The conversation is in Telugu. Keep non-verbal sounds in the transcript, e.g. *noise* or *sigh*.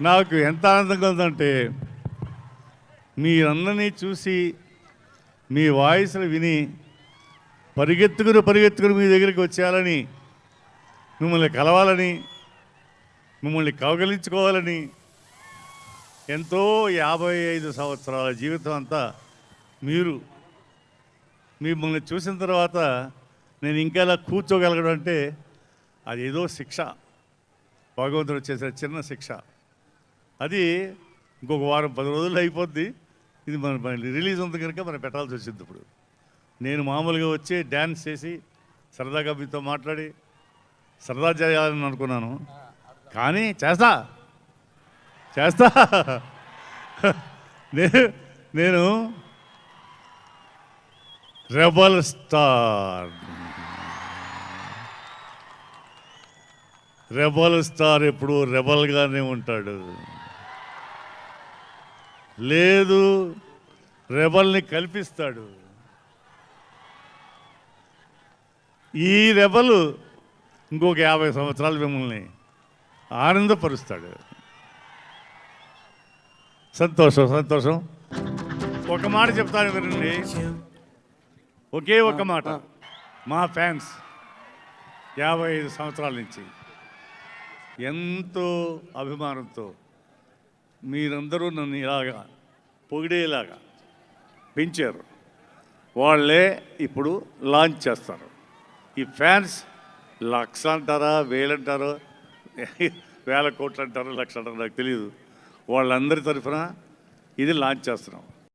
నాకు ఎంత ఆనందంగా ఉందంటే మీరందరినీ చూసి మీ వాయిస్లు విని పరిగెత్తుకుని పరిగెత్తుకుని మీ దగ్గరికి వచ్చేయాలని మిమ్మల్ని కలవాలని మిమ్మల్ని కౌగలించుకోవాలని ఎంతో యాభై ఐదు సంవత్సరాల జీవితం అంతా మీరు మిమ్మల్ని చూసిన తర్వాత నేను ఇంకా ఇలా కూర్చోగలగడం అంటే అది ఏదో శిక్ష. భగవంతుడు చేసిన చిన్న శిక్ష. అది ఇంకొక వారం పది రోజుల్లో అయిపోద్ది. ఇది మన రిలీజ్ ఉంది కనుక మనం పెట్టాల్సి వచ్చింది ఇప్పుడు. నేను మామూలుగా వచ్చి డ్యాన్స్ చేసి సరదాగా మీతో మాట్లాడి సరదా చేయాలని అనుకున్నాను. కానీ చేస్తా. చేస్తా. *laughs* నే నేను రెబల్ స్టార్. రెబల్ స్టార్ ఎప్పుడు రెబల్గానే ఉంటాడు. లేదు రెబల్ని కల్పిస్తాడు. ఈ రెబలు ఇంకొక యాభై సంవత్సరాలు మిమ్మల్ని ఆనందపరుస్తాడు. సంతోషం సంతోషం. ఒక మాట చెప్తాను వినండి. ఒకే ఒక మాట. మా ఫ్యాన్స్ యాభై ఐదు సంవత్సరాల నుంచి ఎంతో అభిమానంతో మీరందరూ నన్ను ఇలాగా పొగిడేలాగా పెంచారు. వాళ్ళే ఇప్పుడు లాంచ్ చేస్తారు. ఈ ఫ్యాన్స్ లక్ష అంటారా వేలంటారో వేల కోట్లు అంటారో లక్ష అంటారో నాకు తెలియదు వాళ్ళందరి తరఫున ఇది లాంచ్ చేస్తున్నాం.